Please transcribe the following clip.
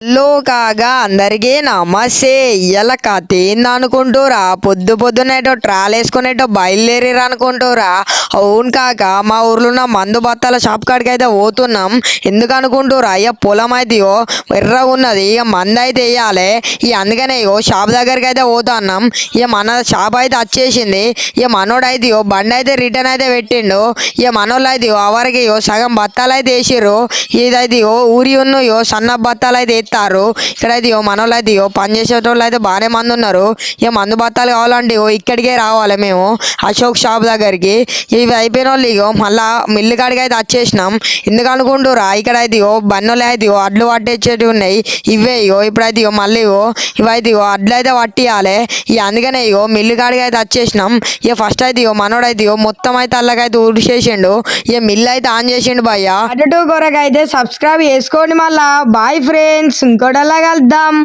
లో కాగా అందరికీ నమస్తే. ఇయ్యాల కథ ఏందనుకుంటురా పొద్దు పొద్దునేటో ట్రాల్ వేసుకునేటో బయలుదేరిరా అనుకుంటురా అవును కాక మా ఊర్లో ఉన్న మందు బత్తాల షాప్ కాడికి అయితే పోతున్నాం. ఎందుకు అనుకుంటూరా ఇక పొలం అయితే ఎర్రగా ఉన్నది. ఇక మందు అయితే వేయాలి ఇక అందుకనే ఇగో షాప్ దగ్గరికి అయితే పోతున్నాం. ఇక మన షాప్ అయితే వచ్చేసింది. ఇక మనోడు అయితే బండి అయితే రిటర్న్ అయితే పెట్టిండు. ఇక మనోళ్ళు అయితే అవరికి సగం బత్తాలు అయితే వేసిర్రు. ఇదైతే ఊరి ఉన్న సన్న బత్తాలు అయితే ఎత్తారు ఇక్కడ అయితే ఇగో మనోళ్ళు అయితే ఇగో పని చేసేటోళ్ళు అయితే బాగానే మంది ఉన్నారు. ఇక మందు బత్తాలు కావాలండి ఓ ఇక్కడికే రావాలి మేము అశోక్ షాప్ దగ్గరికి. ఇవి అయిపోయిన వాళ్ళు ఇగో మళ్ళా మిల్లు కాడికి అయితే వచ్చేసినాం. ఎందుకు అనుకుంటురా ఇక్కడ అయితే బన్నులు అయితే అడ్లు పట్టేసేటివి ఉన్నాయి. ఇవే ఇగో ఇప్పుడైతే ఇగో మళ్ళీ ఇగో ఇవైతే ఇగో అడ్లు అయితే పట్టియాలి. ఇక అందుకనే ఇగో మిల్లు కాడికి అయితే వచ్చేసినాం. ఇక ఫస్ట్ అయితే ఇగో మనోడైతే ఇగో మొత్తం అయితే అల్లకైతే ఊడిచేసిండు. ఇక మిల్లు అయితే ఆన్ చేసిండు భయ్య. అటు కొరకు అయితే సబ్స్క్రైబ్ చేసుకోండి మళ్ళా. Bye friends. ఇంకోటలా కలుద్దాం